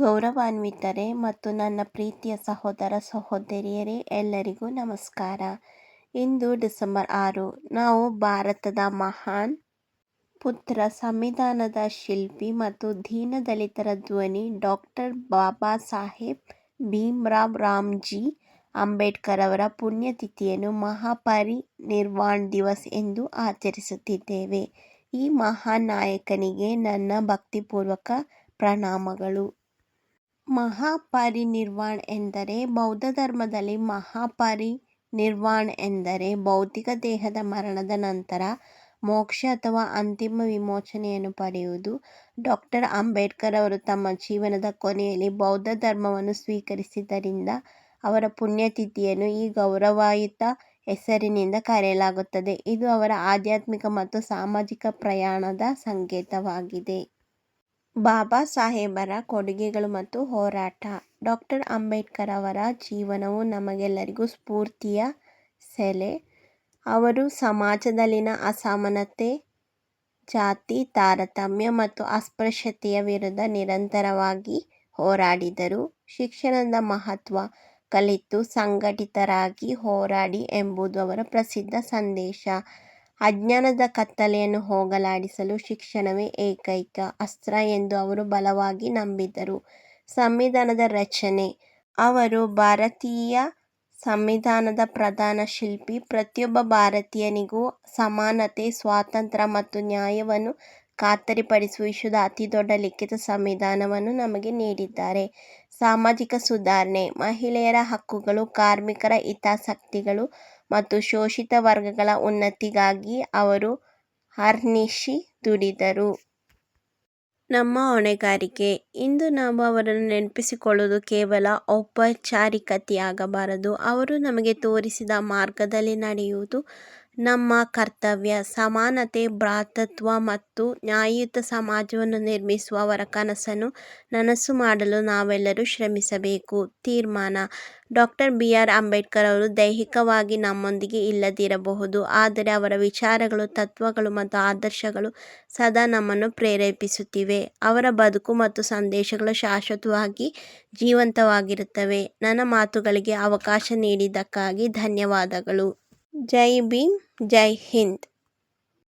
ಗೌರವಾನ್ವಿತರೇ ಮತ್ತು ನನ್ನ ಪ್ರೀತಿಯ ಸಹೋದರ ಸಹೋದರಿಯರೇ, ಎಲ್ಲರಿಗೂ ನಮಸ್ಕಾರ ಇಂದು ಡಿಸೆಂಬರ್ ಆರು, ನಾವು ಭಾರತದ ಮಹಾನ್ ಪುತ್ರ, ಸಂವಿಧಾನದ ಶಿಲ್ಪಿ ಮತ್ತು ದೀನದಲಿತರ ಧ್ವನಿ ಡಾಕ್ಟರ್ ಬಾಬಾ ಸಾಹೇಬ್ ಭೀಮ್ರಾವ್ ರಾಮ್ಜಿ ಅಂಬೇಡ್ಕರ್ ಅವರ ಪುಣ್ಯತಿಥಿಯನ್ನು ಮಹಾಪರಿನಿರ್ವಾಣ್ ದಿವಸ್ ಎಂದು ಆಚರಿಸುತ್ತಿದ್ದೇವೆ. ಈ ಮಹಾನ್ ನಾಯಕನಿಗೆ ನನ್ನ ಭಕ್ತಿಪೂರ್ವಕ ಪ್ರಣಾಮಗಳು. ಮಹಾಪರಿನಿರ್ವಾಣ ಎಂದರೆ ಬೌದ್ಧ ಧರ್ಮದಲ್ಲಿ ಮಹಾಪರಿನಿರ್ವಾಣ ಎಂದರೆ ಭೌತಿಕ ದೇಹದ ಮರಣದ ನಂತರ ಮೋಕ್ಷ ಅಥವಾ ಅಂತಿಮ ವಿಮೋಚನೆಯನ್ನು ಪಡೆಯುವುದು. ಡಾಕ್ಟರ್ ಅಂಬೇಡ್ಕರ್ ಅವರು ತಮ್ಮ ಜೀವನದ ಕೊನೆಯಲ್ಲಿ ಬೌದ್ಧ ಧರ್ಮವನ್ನು ಸ್ವೀಕರಿಸಿದ್ದರಿಂದ ಅವರ ಪುಣ್ಯತಿಥಿಯನ್ನು ಈ ಗೌರವಯುತ ಹೆಸರಿನಿಂದ ಕರೆಯಲಾಗುತ್ತದೆ. ಇದು ಅವರ ಆಧ್ಯಾತ್ಮಿಕ ಮತ್ತು ಸಾಮಾಜಿಕ ಪ್ರಯಾಣದ ಸಂಕೇತವಾಗಿದೆ. ಬಾಬಾ ಸಾಹೇಬರ ಕೊಡುಗೆಗಳು ಮತ್ತು ಹೋರಾಟ ಡಾಕ್ಟರ್ ಅಂಬೇಡ್ಕರ್ ಅವರ ಜೀವನವು ನಮಗೆಲ್ಲರಿಗೂ ಸ್ಫೂರ್ತಿಯ ಸೆಲೆ. ಅವರು ಸಮಾಜದಲ್ಲಿನ ಅಸಮಾನತೆ, ಜಾತಿ ತಾರತಮ್ಯ ಮತ್ತು ಅಸ್ಪೃಶ್ಯತೆಯ ವಿರುದ್ಧ ನಿರಂತರವಾಗಿ ಹೋರಾಡಿದರು. ಶಿಕ್ಷಣದ ಮಹತ್ವ ಕಲಿತು ಸಂಘಟಿತರಾಗಿ ಹೋರಾಡಿ ಎಂಬುದು ಅವರ ಪ್ರಸಿದ್ಧ ಸಂದೇಶ. ಅಜ್ಞಾನದ ಕತ್ತಲೆಯನ್ನು ಹೋಗಲಾಡಿಸಲು ಶಿಕ್ಷಣವೇ ಏಕೈಕ ಅಸ್ತ್ರ ಎಂದು ಅವರು ಬಲವಾಗಿ ನಂಬಿದ್ದರು. ಸಂವಿಧಾನದ ರಚನೆ ಅವರು ಭಾರತೀಯ ಸಂವಿಧಾನದ ಪ್ರಧಾನ ಶಿಲ್ಪಿ. ಪ್ರತಿಯೊಬ್ಬ ಭಾರತೀಯನಿಗೂ ಸಮಾನತೆ, ಸ್ವಾತಂತ್ರ್ಯ ಮತ್ತು ನ್ಯಾಯವನ್ನು ಖಾತರಿಪಡಿಸುವ ವಿಶ್ವದ ಅತಿದೊಡ್ಡ ಲಿಖಿತ ಸಂವಿಧಾನವನ್ನು ನಮಗೆ ನೀಡಿದ್ದಾರೆ. ಸಾಮಾಜಿಕ ಸುಧಾರಣೆ ಮಹಿಳೆಯರ ಹಕ್ಕುಗಳು, ಕಾರ್ಮಿಕರ ಹಿತಾಸಕ್ತಿಗಳು ಮತ್ತು ಶೋಷಿತ ವರ್ಗಗಳ ಉನ್ನತಿಗಾಗಿ ಅವರು ಅಹರ್ನಿಶಿ ದುಡಿದರು. ನಮ್ಮ ಹೊಣೆಗಾರಿಕೆ ಇಂದು ನಾವು ಅವರನ್ನು ನೆನಪಿಸಿಕೊಳ್ಳುವುದು ಕೇವಲ ಔಪಚಾರಿಕತೆಯಾಗಬಾರದು. ಅವರು ನಮಗೆ ತೋರಿಸಿದ ಮಾರ್ಗದಲ್ಲಿ ನಡೆಯುವುದು ನಮ್ಮ ಕರ್ತವ್ಯ. ಸಮಾನತೆ, ಭ್ರಾತೃತ್ವ ಮತ್ತು ನ್ಯಾಯಯುತ ಸಮಾಜವನ್ನು ನಿರ್ಮಿಸುವ ಅವರ ಕನಸನ್ನು ನನಸು ಮಾಡಲು ನಾವೆಲ್ಲರೂ ಶ್ರಮಿಸಬೇಕು. ತೀರ್ಮಾನ: ಡಾಕ್ಟರ್ ಬಿ. ಆರ್. ಅಂಬೇಡ್ಕರ್ ಅವರು ದೈಹಿಕವಾಗಿ ನಮ್ಮೊಂದಿಗೆ ಇಲ್ಲದಿರಬಹುದು, ಆದರೆ ಅವರ ವಿಚಾರಗಳು, ತತ್ವಗಳು ಮತ್ತು ಆದರ್ಶಗಳು ಸದಾ ನಮ್ಮನ್ನು ಪ್ರೇರೇಪಿಸುತ್ತಿವೆ. ಅವರ ಬದುಕು ಮತ್ತು ಸಂದೇಶಗಳು ಶಾಶ್ವತವಾಗಿ ಜೀವಂತವಾಗಿರುತ್ತವೆ. ನನ್ನ ಮಾತುಗಳಿಗೆ ಅವಕಾಶ ನೀಡಿದ್ದಕ್ಕಾಗಿ ಧನ್ಯವಾದಗಳು. ஜெய் பீம் ஜெய் ஹிந்த்.